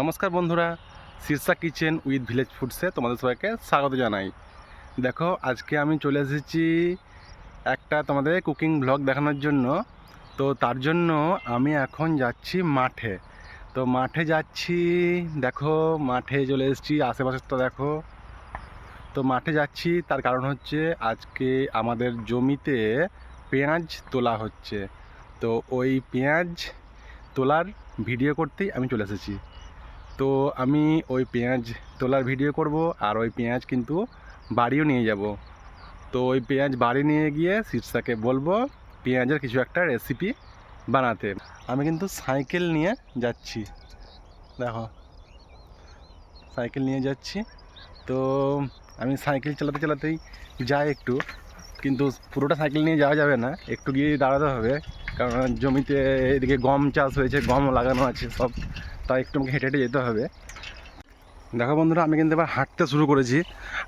নমস্কার বন্ধুরা, Shirsha kitchen with village ফুডসে তোমাদের সবাইকে স্বাগত জানাই। দেখো, আজকে আমি চলে এসেছি একটা তোমাদের কুকিং ব্লগ দেখানোর জন্য। তো তার জন্য আমি এখন যাচ্ছি মাঠে। তো মাঠে যাচ্ছি, দেখো, মাঠে চলে এসেছি, আশেপাশেরটা দেখো। তো মাঠে যাচ্ছি, তার কারণ হচ্ছে আজকে আমাদের জমিতে পেঁয়াজ তোলা হচ্ছে। তো ওই পেঁয়াজ তোলার ভিডিও করতেই আমি চলে এসেছি। তো আমি ওই পেঁয়াজ তোলার ভিডিও করব আর ওই পেঁয়াজ কিন্তু বাড়িও নিয়ে যাব। তো ওই পেঁয়াজ বাড়ি নিয়ে গিয়ে শীর্ষাকে বলব পেঁয়াজের কিছু একটা রেসিপি বানাতে। আমি কিন্তু সাইকেল নিয়ে যাচ্ছি। দেখো, সাইকেল নিয়ে যাচ্ছি। তো আমি সাইকেল চালাতে চালাতেই যাই একটু। কিন্তু পুরোটা সাইকেল নিয়ে যাওয়া যাবে না। একটু গিয়ে দাঁড়াতে হবে। কারণ জমিতে এদিকে গম চাষ হয়েছে, গম লাগানো আছে সব। তাই একটু আমাকে হেঁটে হেঁটে যেতে হবে। দেখো বন্ধুরা, আমি কিন্তু এবার হাঁটতে শুরু করেছি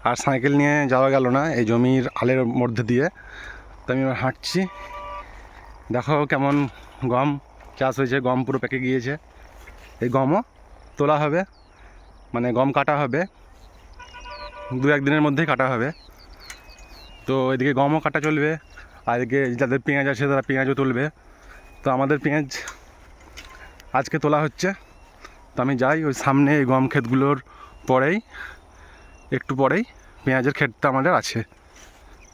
আর সাইকেল নিয়ে যাওয়া গেল না এই জমির আলের মধ্যে দিয়ে। তো আমি এবার হাঁটছি। দেখো কেমন গম চাষ হয়েছে, গম পুরো পেকে গিয়েছে। এই গমও তোলা হবে মানে গম কাটা হবে। দু একদিনের মধ্যেই কাটা হবে। তো এদিকে গমও কাটা চলবে, আর এদিকে যাদের পেঁয়াজ আছে তারা পেঁয়াজও তুলবে। তো আমাদের পেঁয়াজ আজকে তোলা হচ্ছে। তো আমি যাই ওই সামনে এই গম ক্ষেতগুলোর পরেই, একটু পরেই পেঁয়াজের ক্ষেতটা আমাদের আছে।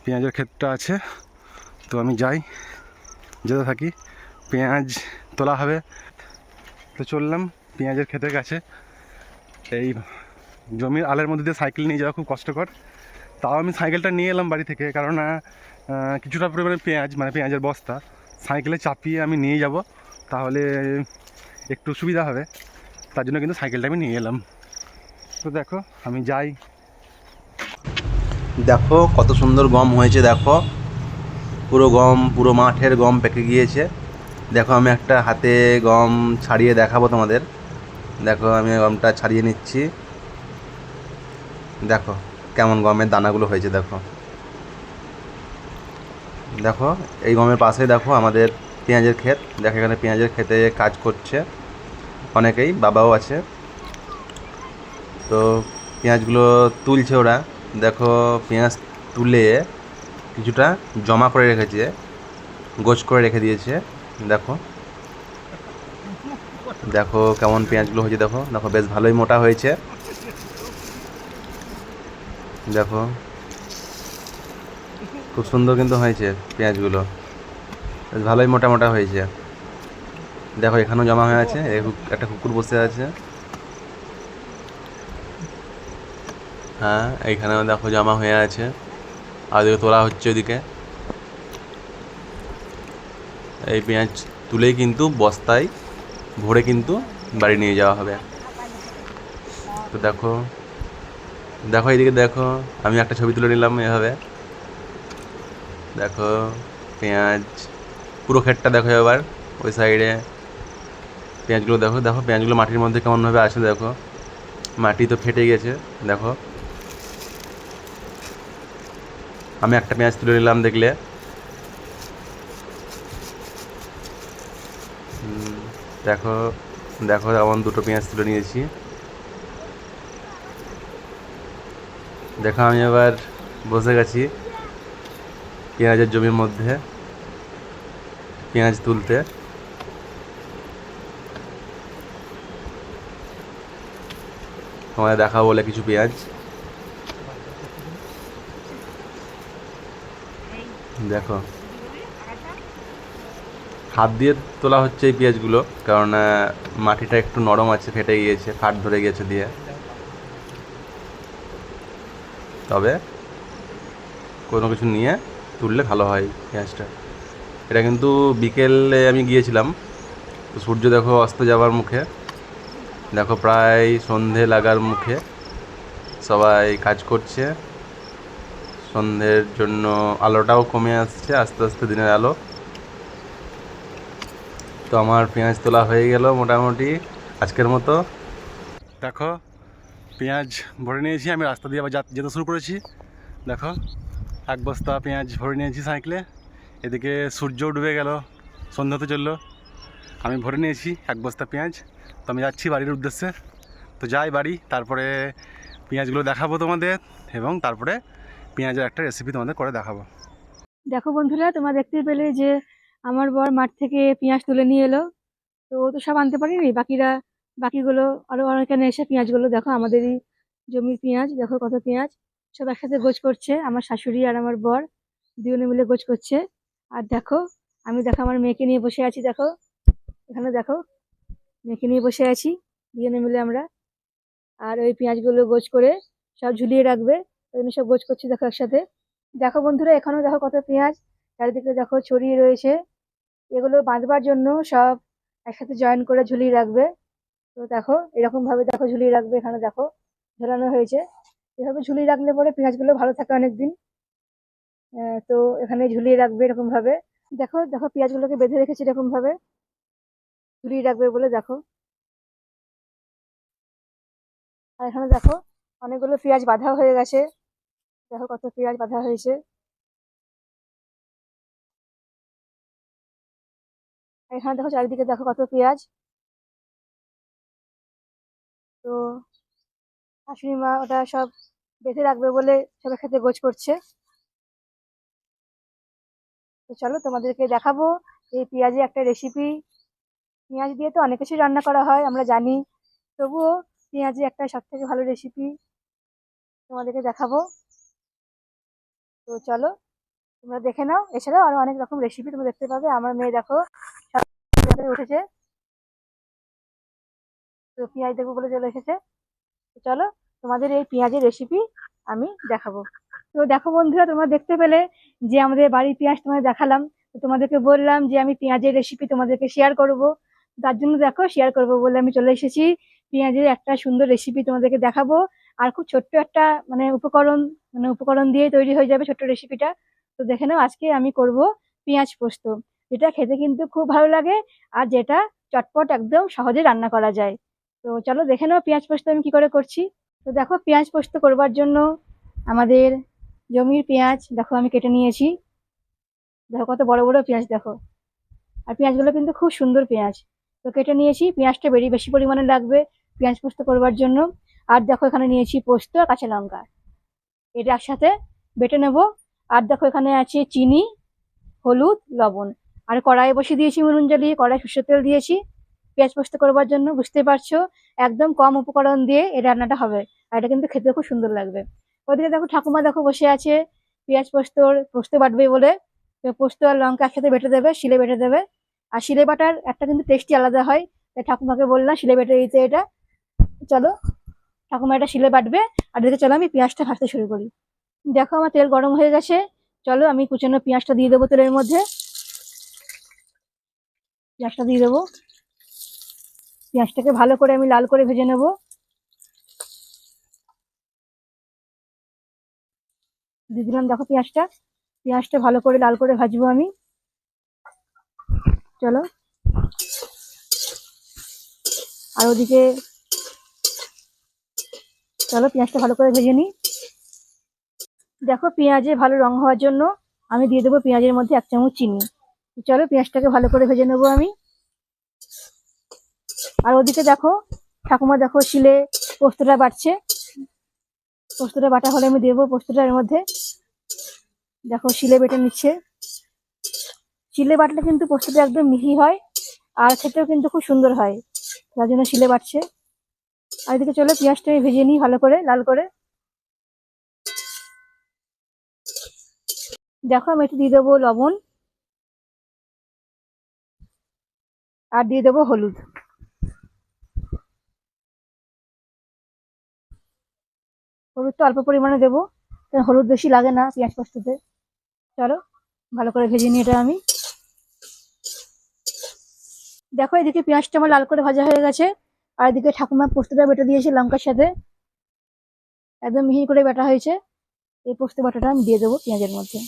পেঁয়াজের ক্ষেতটা আছে। তো আমি যাই, যেতে থাকি। পেঁয়াজ তোলা হবে। তো চললাম পেঁয়াজের ক্ষেতের কাছে। এই জমির আলের মধ্যে দিয়ে সাইকেল নিয়ে যাওয়া খুব কষ্টকর। তাও আমি সাইকেলটা নিয়ে এলাম বাড়ি থেকে, কারণ কিছুটা পরিমাণে পেঁয়াজ মানে পেঁয়াজের বস্তা, সাইকেলে চাপিয়ে আমি নিয়ে যাব, তাহলে একটু সুবিধা হবে। তার জন্য কিন্তু সাইকেলটা আমি নিয়ে এলাম। তো দেখো, আমি যাই। দেখো, কত সুন্দর গম হয়েছে, দেখো। পুরো গম, পুরো মাঠের গম পেকে গিয়েছে। দেখো, আমি একটা হাতে গম ছাড়িয়ে দেখাবো তোমাদের। দেখো, আমি গমটা ছাড়িয়ে নিচ্ছি। দেখো, কেমন গমের দানাগুলো হয়েছে, দেখো। দেখো, এই গমের পাশে দেখো আমাদের পেঁয়াজের ক্ষেত। দেখো, এখানে পেঁয়াজের ক্ষেতে কাজ করছে। অনেকেই, বাবাও আছে। তো পেঁয়াজগুলো তুলছে ওরা। দেখো, পেঁয়াজ তুলে কিছুটা জমা করে রেখেছে, গোছ করে রেখে দিয়েছে। দেখো দেখো কেমন পেঁয়াজগুলো হয়েছে, দেখো। দেখো, বেশ ভালোই মোটা হয়েছে। দেখো, খুব সুন্দর কিন্তু হয়েছে পেঁয়াজগুলো। বেশ ভালোই মোটা মোটা হয়েছে। দেখো, এখানেও জমা হয়ে আছে একটা কুকুর বসে আছে। হ্যাঁ এইখানেও দেখো জমা হয়ে আছে। আর তোলা হচ্ছে ওদিকে। এই পেঁয়াজ তুলেই কিন্তু বস্তায় ভরে কিন্তু বাড়ি নিয়ে যাওয়া হবে। তো দেখো দেখো এইদিকে দেখো, আমি একটা ছবি তুলে নিলাম এভাবে। দেখো, পেঁয়াজ, পুরো ক্ষেতটা দেখো এবার, ওই সাইডে। পেঁয়াজগুলো দেখো দেখো পেঁয়াজগুলো মাটির মধ্যে কেমনভাবে আছে দেখো। মাটি তো ফেটে গেছে, দেখো। আমি একটা পেঁয়াজ তুলে নিলাম দেখলে। দেখো দেখো, এমন দুটো পেঁয়াজ তুলে নিয়েছি। দেখো, আমি এবার বসে গেছি পেঁয়াজের জমির মধ্যে, পেঁয়াজ তুলতে। তোমায় দেখাবো বলে কিছু পেঁয়াজ। দেখো। হাত দিয়ে তোলা হচ্ছে এই পেঁয়াজগুলো, কারণ মাটিটা একটু নরম আছে, ফেটে গিয়েছে, ফাট ধরে গিয়েছে দিয়ে। তবে কোনো কিছু নিয়ে তুললে ভালো হয় পেঁয়াজটা। এটা কিন্তু বিকেলে আমি গিয়েছিলাম সূর্য দেখো অস্ত যাওয়ার মুখে। দেখো, প্রায় সন্ধে লাগার মুখে সবাই কাজ করছে। সন্ধ্যের জন্য আলোটাও কমে আসছে, আস্তে আস্তে দিনের আলো। তো আমার পেঁয়াজ তোলা হয়ে গেল মোটামুটি আজকের মতো। দেখো, পেঁয়াজ ভরে নিয়েছি, আমি রাস্তা দিয়ে আবার যেতে শুরু করেছি। দেখো, এক বস্তা পেঁয়াজ ভরে নিয়েছি সাইকেলে। এদিকে সূর্য ডুবে গেল সন্ধ্যাতে চলল। আমি ভরে নিয়েছি এক বস্তা পেঁয়াজ। তো আমি যাচ্ছি বাড়ির উদ্দেশ্যে। তো যাই বাড়ি, তারপরে পেঁয়াজগুলো দেখাবো তোমাদের এবং তারপরে পেঁয়াজের একটা রেসিপি তোমাদের করে দেখাবো। দেখো বন্ধুরা, তোমরা দেখতে পেলে যে আমার বর মাঠ থেকে পেঁয়াজ তুলে নিয়ে এলো। তো ও তো সব আনতে পারিনি, বাকিরা, বাকিগুলো আরও অনেকখানে এসে পেঁয়াজগুলো দেখো, আমাদেরই জমির পেঁয়াজ, দেখো কত পেঁয়াজ। সব একসাথে গোছ করছে, আমার শাশুড়ি আর আমার বর, দুজনে মিলে গোছ করছে। আর দেখো, আমি দেখো আমার মেয়েকে নিয়ে বসে আছি, দেখো। এখানে দেখো মেয়েকে নিয়ে বসে আছি, দুজনে মিলে আমরা। আর ওই পেঁয়াজগুলো গোছ করে সব ঝুলিয়ে রাখবে, ওই জন্য সব গোছ করছি দেখো একসাথে। দেখো বন্ধুরা এখানেও দেখো কত পেঁয়াজ, চারিদিকে দেখো ছড়িয়ে রয়েছে। এগুলো বাঁধবার জন্য সব একসাথে জয়েন করে ঝুলিয়ে রাখবে। তো দেখো এরকম ভাবে দেখো ঝুলিয়ে রাখবে এখানে দেখো, ঝোলানো হয়েছে। এভাবে ঝুলিয়ে রাখলে পরে পেঁয়াজগুলো ভালো থাকে অনেকদিন। তো এখানে ঝুলিয়ে রাখবে এরকম ভাবে দেখো দেখো পেঁয়াজগুলোকে বেঁধে রেখেছি এরকম ভাবে ঝুলিয়ে রাখবে বলে দেখো। আর এখানে দেখো অনেকগুলো পেঁয়াজ বাঁধা হয়ে গেছে। দেখো কত পেঁয়াজ বাঁধা হয়েছে। এখানে দেখো চারিদিকে দেখো কত পেঁয়াজ। তো শাশুড়ি মা ওটা সব বেঁধে রাখবে বলে সবাই খেতে গোছ করছে। তো চলো তোমাদেরকে দেখাবো এই পেঁয়াজে একটা রেসিপি পেঁয়াজ দিয়ে তো অনেক কিছুই রান্না করা হয়, আমরা জানি। তবুও পেঁয়াজে একটা সব থেকে ভালো রেসিপি তোমাদেরকে দেখাবো। তো চলো, তোমরা দেখে নাও। এছাড়াও আরও অনেক রকম রেসিপি তোমরা দেখতে পাবে। আমার মেয়ে দেখো উঠেছে। তো পেঁয়াজ দেখব বলে চলে এসেছে। তো চলো, তোমাদের এই পেঁয়াজের রেসিপি আমি দেখাবো। তো দেখো বন্ধুরা, তোমরা দেখতে পেলে যে আমাদের বাড়ির পেঁয়াজ তোমাদের দেখালাম। তোমাদেরকে বললাম যে আমি পেঁয়াজের রেসিপি তোমাদেরকে শেয়ার করব। তার জন্য দেখো শেয়ার করব বলে আমি চলে এসেছি। পেঁয়াজের একটা সুন্দর রেসিপি তোমাদেরকে দেখাবো। আর খুব ছোট্ট একটা মানে উপকরণ মানে উপকরণ দিয়ে তৈরি হয়ে যাবে ছোট্ট রেসিপিটা তো দেখে নাও, আজকে আমি করব পেঁয়াজ পোস্ত। যেটা খেতে কিন্তু খুব ভালো লাগে আর যেটা চটপট একদম সহজে রান্না করা যায়। তো চলো দেখে নাও পেঁয়াজ পোস্ত আমি কি করে করছি। তো দেখো পেঁয়াজ পোস্ত করবার জন্য আমাদের জমির পেঁয়াজ দেখো আমি কেটে নিয়েছি। দেখো কত বড় বড় পেঁয়াজ দেখো। আর পেঁয়াজগুলো কিন্তু খুব সুন্দর পেঁয়াজ। তো কেটে নিয়েছি পেঁয়াজটা বেরিয়ে বেশি পরিমাণে লাগবে পেঁয়াজ পোস্ত করবার জন্য। আর দেখো এখানে নিয়েছি পোস্ত আর কাঁচা লঙ্কা। এটা একসাথে বেটে নেব। আর দেখো এখানে আছে চিনি, হলুদ, লবণ। আর কড়াইয়ে বসিয়ে দিয়েছি নুন জ্বালিয়ে কড়াই সর্ষের তেল দিয়েছি পেঁয়াজ পোস্ত করবার জন্য। বুঝতে পারছ? একদম কম উপকরণ দিয়ে এই রান্নাটা হবে। আর এটা কিন্তু খেতে খুব সুন্দর লাগবে। ওদিকে দেখো ঠাকুমা দেখো বসে আছে। পেঁয়াজ পোস্তর, পোস্ত বাটবে বলে। পোস্ত আর লঙ্কা একসাথে বেটে দেবে, শিলে বেটে দেবে। আর শিলে বাটার একটা কিন্তু টেস্টি আলাদা হয়। তাই ঠাকুমাকে বললাম, শিলে বেটে দিতে এটা, চলো, ঠাকুমা এটা শিলে বাটবে। আর এদিকে চলো, আমি পেঁয়াজটা ভাজতে শুরু করি। দেখো আমার তেল গরম হয়ে গেছে। চলো, আমি কুচানো পেঁয়াজটা দিয়ে দেবো তেলের মধ্যে। পেঁয়াজটা দিয়ে দেবো। পেঁয়াজটাকে ভালো করে আমি লাল করে ভেজে নেব। দিয়ে দিলাম, দেখো পেঁয়াজটা। পেঁয়াজটা ভালো করে লাল করে ভাজবো আমি। চলো। আর ওদিকে চলো পেঁয়াজটা ভালো করে ভেজে নিই। দেখো পেঁয়াজে ভালো রং হওয়ার জন্য আমি দিয়ে দেবো পেঁয়াজের মধ্যে এক চামচ চিনি। চলো পেঁয়াজটাকে ভালো করে ভেজে নেব আমি। আর ওদিকে দেখো, ঠাকুমা দেখো শিলে পোস্তটা বাটছে। পোস্তটা বাটা হলে আমি দেবো পোস্তটার মধ্যে। দেখো শিলে বেটে নিচ্ছে। শিলে বাটলে কিন্তু পোস্তটা একদম মিহি হয় আর খেতেও কিন্তু খুব সুন্দর হয়। তার জন্য শিলে বাটছে। আর এদিকে চলো পেঁয়াজটা আমি ভেজে নিই ভালো করে, লাল করে। দেখো আমি একটু দিয়ে দেবো লবণ আর দিয়ে দেবো হলুদ। হলুদ তো অল্প পরিমাণে দেবো হলুদ বেশি লাগে না পেঁয়াজ পোস্ততে। চলো ভালো করে ভেজে নিই এটা আমি। দেখো এদিকে পেঁয়াজটা আমার লাল করে ভাজা হয়ে গেছে, আর এদিকে ঠাকুমা পোস্তটা বেটে দিয়েছে লঙ্কার সাথে। একদম মিহি করে বেটা হয়েছে। এই পোস্ত বাটাটা আমি দিয়ে দেবো পেঁয়াজের মধ্যে।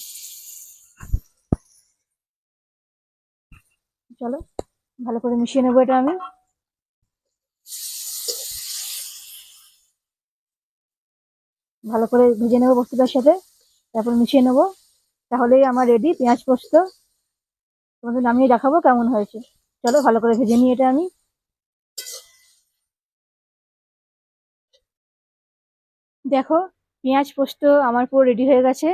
চলো, ভালো করে মিশিয়ে নেব এটা আমি। ভালো করে ভেজে নেব পোস্তটার সাথে। তারপর মিশিয়ে নেব। তাহলেই আমার রেডি পেঁয়াজ পোস্ত। তোমাদের নামিয়ে দেখাবো কেমন হয়েছে। চলো ভালো করে ভেজে নিই এটা আমি। দেখো, পেঁয়াজ পোস্ত আমার পুরো রেডি হয়ে গেছে।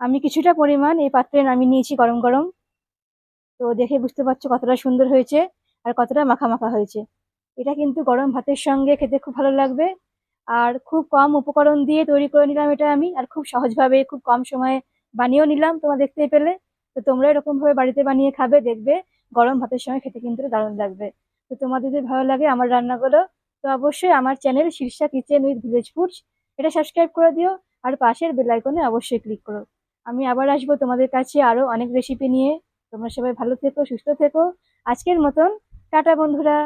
আমি কিছুটা পরিমাণ এই পাত্রে নামিয়ে নিয়েছি গরম গরম। তো দেখে বুঝতে পারছ কতটা সুন্দর হয়েছে আর কতটা মাখা মাখা হয়েছে। এটা কিন্তু গরম ভাতের সঙ্গে খেতে খুব ভালো লাগবে। আর খুব কম উপকরণ দিয়ে তৈরি করে নিলাম এটা আমি। আর খুব সহজভাবে খুব কম সময়ে বানিয়েও নিলাম তোমরা দেখতেই পেলে। তো তোমরা এরকম ভাবে বাড়িতে বানিয়ে খাবে, দেখবে গরম ভাতের সময় খেতে কিন্তু দারুণ লাগবে। তো তোমাদের যদি ভালো লাগে আমার রান্নাগুলো, তো অবশ্যই আমার channel Shirsha kitchen with village foods, এটা সাবস্ক্রাইব করে দিও আর পাশের বেলাইকনে অবশ্যই ক্লিক করো। আমি আবার আসব তোমাদের কাছে আরও অনেক রেসিপি নিয়ে। তোমরা সবাই ভালো থেকো, সুস্থ থেকো। আজকের মতন, টাটা বন্ধুরা।